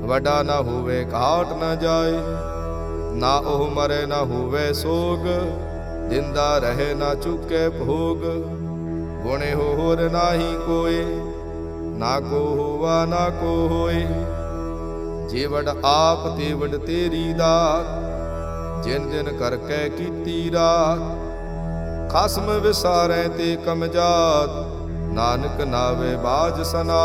ਵੱਡਾ ਨਾ ਹੋਵੇ ਘਾਟ ਨਾ ਜਾਏ, ਨਾ ਉਹ ਮਰੇ ਨਾ ਹੋਵੇ ਸੋਗ, ਜਿੰਦਾ ਰਹੇ ਨਾ ਚੁੱਕੇ ਭੋਗ। ਗੁਣੇ ਹੋਰ ਨਾਹੀ ਕੋਏ, ਨਾ ਕੋ ਹੋਵਾ ਨਾ ਕੋ ਹੋਏ। ਜੀਵੜ ਆਪ ਤੇਵੜ ਤੇਰੀ ਦਾਤ, ਜਿਨ ਜਿਨ ਕਰਕੇ ਕੀਤੀ ਰਾਤ। ਖਸਮ ਵਿਸਾਰੇ ਤੇ ਕਮਜਾਤ ਨਾਨਕ ਨਾਵੇ ਬਾਜ ਸਨਾ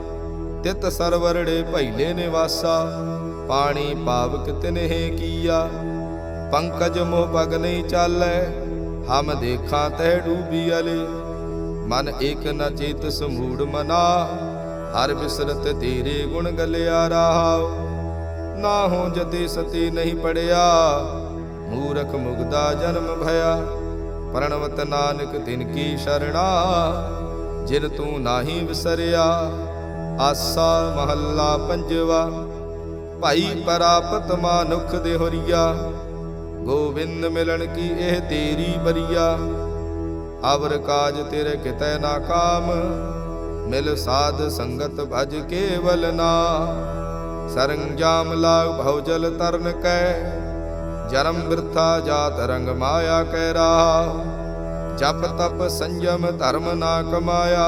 ਤਿਤ ਸਰਵਰੜੇ ਭੈਲੇ ਨਿਵਾਸਾ, ਪਾਣੀ ਪਾਵਕ ਤਿਨਹਿ ਕੀਆ। ਪੰਕਜ ਮੋਹ ਪਗ ਨਹੀਂ ਚਾਲੈ, ਹਮ ਦੇਖਾਂ ਤੈ ਡੂਬੀ ਅਲੇ। ਮਨ ਏਕ ਨ ਚੇਤ ਸਮੂੜ ਮਨਾ, ਹਰ ਬਿਸਰਤ ਤੇਰੇ ਗੁਣ ਗਲਿਆ ਰਹਾਉ। ਨਾ ਹੋ ਜਤੇ ਸਤੀ ਨਹੀਂ ਪੜਿਆ, ਮੂਰਖ ਮੁਗਦਾ ਜਨਮ ਭਇਆ। ਪ੍ਰਣਵਤ ਨਾਨਕ ਤਿਨ ਕੀ ਸ਼ਰਣਾ, ਜਿਨ ਤੂੰ ਨਾਹੀ ਵਿਸਰਿਆ। ਆਸਾ ਮਹੱਲਾ ਪੰਜਵਾ। ਭਾਈ ਪਰਾਪਤ ਮਾਨੁਖ ਦੇ ਹੋਰੀਆ ਗੋਬਿੰਦ ਮਿਲਣ ਕੀ ਇਹ ਤੇਰੀ ਬਰੀਆ। ਅਵਰ ਕਾਜ ਤੇਰੇ ਕਿਤੈ ਨਾ ਕਾਮ, ਮਿਲ ਸਾਧ ਸੰਗਤ ਭਜ ਕੇਵਲ ਨਾ। ਸਰੰਜਾਮ ਲਾਗ ਭਉਜਲ ਤਰਨ ਕੈ, ਜਨਮ ਬਿਰਥਾ ਜਾਤ ਰੰਗ ਮਾਇਆ ਕਹਿ ਰਾ ਜਪ ਤਪ ਸੰਜਮ ਧਰਮ ਨਾ ਕਮਾਇਆ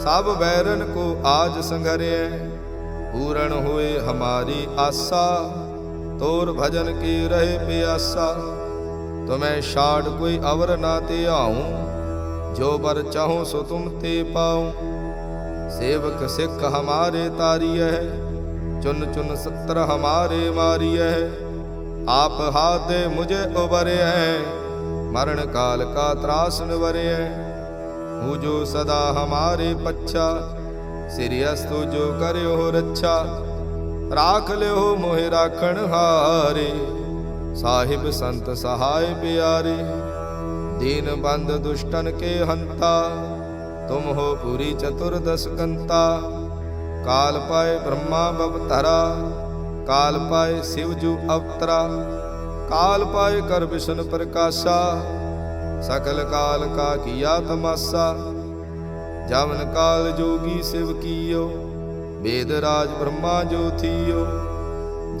ਸਭ ਵੈਰਨ ਕੋ ਆਜ ਸੰਘਰਿਐ ਪੂਰਨ ਹੋਏ ਹਮਾਰੀ ਆਸਾ, ਤੋਰ ਭਜਨ ਕੀ ਰਹੇ ਪਿਆਸਾ। ਤੁਮੈ ਛਾੜ ਕੋਈ ਅਵਰ ਨਾ ਤੇ ਆਉ, ਜੋ ਬਰ ਚਾਹੋ ਸੋ ਤੁਮ ਤੇ ਪਾਉ। ਸੇਵਕ ਸਿੱਖ ਹਮਾਰੇ ਤਾਰੀਐ, ਚੁਨ ਚੁਨ ਸੱਤਰ ਹਮਾਰੇ ਮਾਰੀਐ। ਆਪ ਹਾਦੇ ਮੁਝੇ ਉਬਰਿਐ, ਮਰਨ ਕਾਲ ਕਾ ਤਰਾਸ ਨਿਵਰਿਐ। हैं हूँ जो सदा हमारे पच्छा सिरियस्तु जो करे हो रच्छा राख ले हो मोहे राखण हारे साहिब संत सहाय प्यारे दीन बंद दुष्टन के हंता तुम हो पूरी चतुर्दश कंता काल पाए ब्रह्मा बवतरा काल पाए शिवजू अवतरा काल पाए कर विष्णु प्रकाशा सकल काल का किया तमासा जमन काल जोगी शिव कियो वेद राज ब्रह्मा जो थियो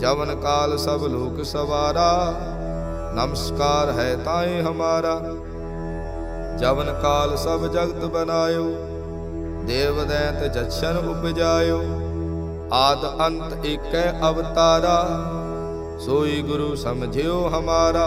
जमन काल सब लोक सवारा नमस्कार है ताए हमारा जवन काल सब जगत बनायो देव दैत जछन उपजायो आद अंत एक अवतारा सोई गुरु समझियो हमारा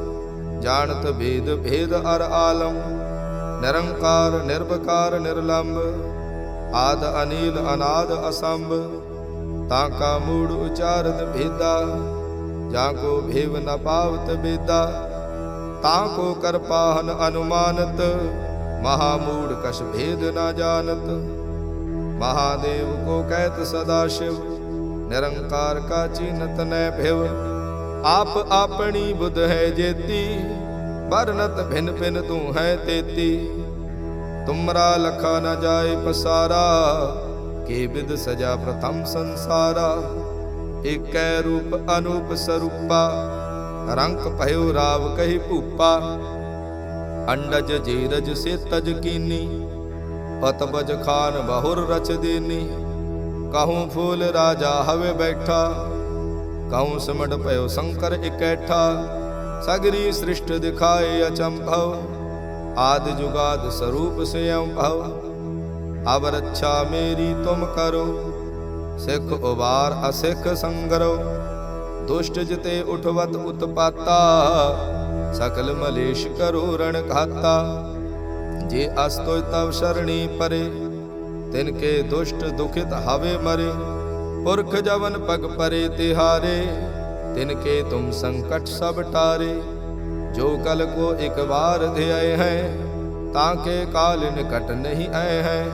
ਜਾਣਤ ਭੇਦ ਭੇਦ ਅਰ ਆਲਮ, ਨਿਰੰਕਾਰ ਨਿਰਭਕਾਰ ਨਿਰਲੰਭ ਆਦ ਅਨੀਲ, ਅਨਾਦ ਅਸੰਭ, ਤਾਂ ਕਾ ਮੂੜ ਉਚਾਰਤ ਭੇਦਾ, ਜਾਂ ਕੋ ਭੇਵ ਨ ਪਾਵਤ ਬੇਦਾ, ਤਾਂ ਕੋ ਕਰਪਾਹਨ ਅਨੁਮਾਨਤ, ਮਹਾ ਮੂੜ ਕਛ ਭੇਦ ਨਾ ਜਾਣਤ। ਮਹਾਦੇਵ ਕੋ ਕਹਿਤ ਸਦਾ ਸ਼ਿਵ, ਨਿਰੰਕਾਰ ਕਾ ਚੀਨਤ ਨੈ ਭਿਵ। ਆਪ ਆਪਣੀ ਬੁੱਧ ਹੈ ਜੇਤੀ ਬਰਨਤ ਭਿੰਨ ਭਿੰਨ ਤੂੰ ਹੈ ਤੇਤੀ। ਤੁਮਰਾ ਲਖਾ ਨਾ ਜਾਏ ਪਸਾਰਾ, ਕੇ ਬਿਦ ਸਜਾ ਪ੍ਰਥਮ ਸੰਸਾਰਾ। ਏਕੈ ਰੂਪ ਅਨੂਪ ਸਰੂਪਾ ਰੰਗ ਭਇਓ ਰਾਵ ਕਹਿ ਭੂਪਾ। ਅੰਡਜ ਜੀਰਜ ਸੇ ਤਜ ਕੀਨੀ ਪਤਬਜ ਖਾਨ ਬਹੁਰ ਰਚ ਦੇਨੀ। ਕਹੂੰ ਫੂਲ ਰਾਜਾ ਹਵੇ ਬੈਠਾ ਕਉ ਸਮਟ ਭਇਓ ਸੰਕਰ ਇਕੈਠਾ, ਸਗਰੀ ਸ੍ਰਿਸ਼ਟ ਦਿਖਾਏ ਅਚੰਭਵ, ਆਦ ਜੁਗਾਦ ਸਰੂਪ ਸਿਯੰ ਭਵ। ਅਬ ਰੱਛਾ ਮੇਰੀ ਤੁਮ ਕਰੋ, ਸਿੱਖ ਉਬਾਰ ਅਸਿੱਖ ਸੰਗਰੋ। ਦੁਸ਼ਟ ਜਿਤੇ ਉਠਵਤ ਉਤਪਾਤਾ, ਸਕਲ ਮਲੇਸ਼ ਕਰੋ ਰਣ ਘਾਤਾ। ਜੇ ਅਸ ਤੋਇ ਤਵ ਸਰਣੀ ਪਰੇ, ਤਿਨ ਕੇ ਦੁਸ਼ਟ ਦੁਖਿਤ ਹਵੇ ਮਰੇ। ਪੁਰਖ ਜਵਨ ਪਗ ਪਰੇ ਤਿਹਾਰੇ, ਤਿਨ ਕੇ ਤੁਮ ਸੰਕਟ ਸਭ ਟਾਰੇ। ਜੋ ਕਲ ਕੋ ਇਕ ਵਾਰ ਧਿਆਏ ਹੈ, ਤਾਂ ਕੇ ਕਾਲ ਨਿਕਟ ਨਹੀਂ ਆਏ ਹੈ।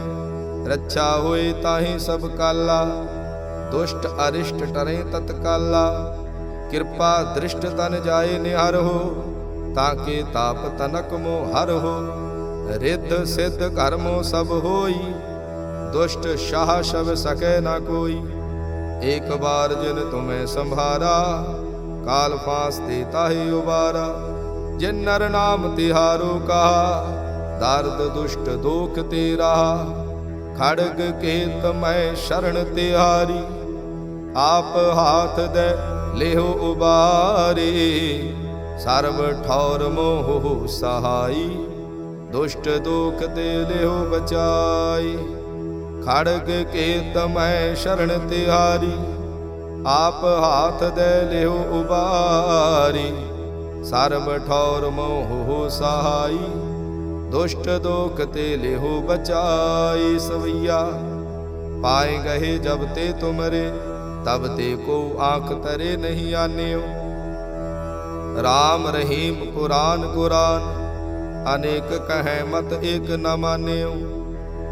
ਰੱਛਾ ਹੋਏ ਤਾਹੀ ਸਭ ਕਾਲਾ, ਦੁਸ਼ਟ ਅਰਿਸ਼ਟ ਟਰੇ ਤਤਕਾਲਾ। ਕਿਰਪਾ ਦ੍ਰਿਸ਼ਟ ਤਨ ਜਾਏ ਨਿਹਰ ਹੋ, ਤਾਂ ਕੇ ਤਾਪ ਤਨਕ ਮੋ ਹਰ ਹੋ। ਰਿੱਧ ਸਿੱਧ ਕਰਮੋ ਸਭ ਹੋਈ, ਦੁਸ਼ਟ ਸ਼ਾਹ ਸ਼ਬ ਸਕੇ ਨਾ ਕੋਈ। एक बार जिन तुम्हें संभारा काल फांस देता ही उबारा जिन नर नाम तिहारो कहा दार्द दुष्ट दोख तेरा खड़ग केत मैं शरण तिहारी आप हाथ दे लेहो उबारी सर्व ठौर मोह सहाई दुष्ट दोख ते लेहो बचाई ਖੜਗ ਕੇ ਤਮੈ ਸ਼ਰਣ ਤਿਹਾਰੀ ਆਪ ਹਾਥ ਦੇ ਲਿਓ ਉਬਾਰੀ। ਸਰਬ ਠੌਰ ਮੋਹ ਸਹਾਈ, ਦੁਸ਼ਟ ਦੋਖ ਤੇ ਲਿਓ ਬਚਾਈ ਸਵਈਆ। ਪਾਏ ਗਏ ਜਬ ਤੇ ਤੁਮਰੇ, ਤਬ ਤੇ ਕੋ ਆਖ ਤਰੇ ਨਹੀਂ ਆਨਿਓ। RAM ਰਹੀਮ ਪੁਰਾਨ ਗੁਰਾਨ, ਅਨੇਕ ਕਹੈ ਮਤ ਏਕ ਨਾ ਮਾਨਿਓ।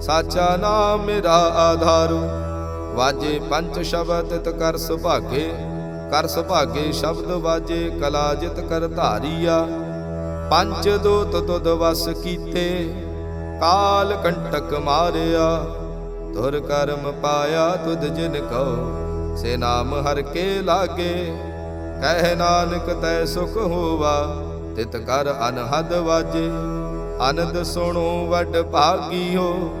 ਸਾਚਾ ਨਾਮ ਮੇਰਾ ਆਧਾਰੂ। ਵਾਜੇ ਪੰਜ ਸ਼ਬਦ ਤਿਤ ਕਰ ਸੁਭਾਗੇ। ਕਰ ਸੁਭਾਗੇ ਸ਼ਬਦ ਵਾਜੇ, ਕਲਾ ਜਿਤ ਕਰ ਧਾਰੀਆ। ਪੰਜ ਦੋਤ ਤੁਧ ਵਸ ਕੀਤੇ, ਕਾਲ ਕੰਟਕ ਮਾਰਿਆ। ਤੁਰ ਕਰਮ ਪਾਇਆ ਤੁਧ ਜਿਨ ਕਉ, ਸੇ ਨਾਮ ਹਰ ਕੇ ਲਾਗੇ। ਕਹਿ ਨਾਨਕ ਤੈ ਸੁਖ ਹੋਵਾ, ਤਿਤ ਕਰ ਅਨਹਦ ਵਾਜੇ। ਅਨੰਦ ਸੁਣੋ ਵੱਡ ਹੋ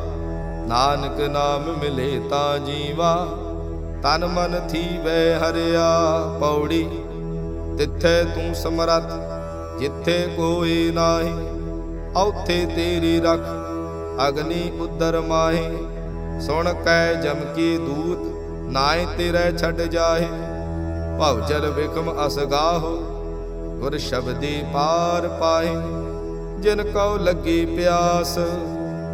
ਨਾਨਕ ਨਾਮ ਮਿਲੇ ਤਾਂ ਜੀਵਾ, ਤਨ ਮਨ ਥੀਵੇ ਹਰਿਆ ਪੌੜੀ। ਤਿੱਥੇ ਤੂੰ ਸਮਰੱਥ, ਜਿੱਥੇ ਕੋਈ ਨਾਹੀ, ਔਥੇ ਤੇਰੀ ਰਖ, ਅਗਨੀ ਉਦਰ ਮਾਹੀ। ਸੁਣ ਕੈ ਜਮ ਕੀ ਦੂਤ ਨਾਏ ਤੇਰੇ ਛੱਡ ਜਾਹੇ। ਭਵ ਜਲ ਵਿਕਮ ਅਸਗਾਹੋ ਗੁਰ ਸ਼ਬਦੀ ਪਾਰ ਪਾਹੇ। ਜਿਨ ਕਉ ਲੱਗੀ ਪਿਆਸ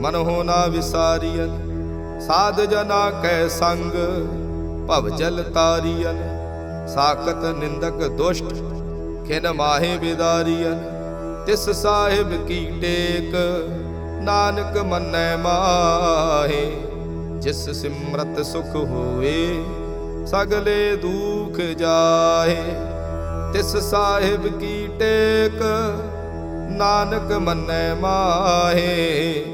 ਮਨ ਹੋਣਾ ਵਿਸਾਰੀਨ ਸਾਧ ਜਨਾ ਕੈ ਸੰਗ, ਭਵ ਜਲ ਤਾਰੀਨ ਸਾਖਤ ਨਿੰਦਕ ਦੁਸ਼ਟ, ਖਿਨ ਮਾਹੇ ਬਿਦਾਰੀਨ ਤਿਸ ਸਾਹਿਬ ਕੀ ਟੇਕ, ਨਾਨਕ ਮੰਨੈ ਮਾਹੇ। ਜਿਸ ਸਿਮਰਤ ਸੁਖ ਹੋਏ ਸਗਲੇ ਦੁਖ ਜਾਏ ਤਿਸ ਸਾਹਿਬ ਕੀ ਟੇਕ, ਨਾਨਕ ਮੰਨੈ ਮਾਹੇ।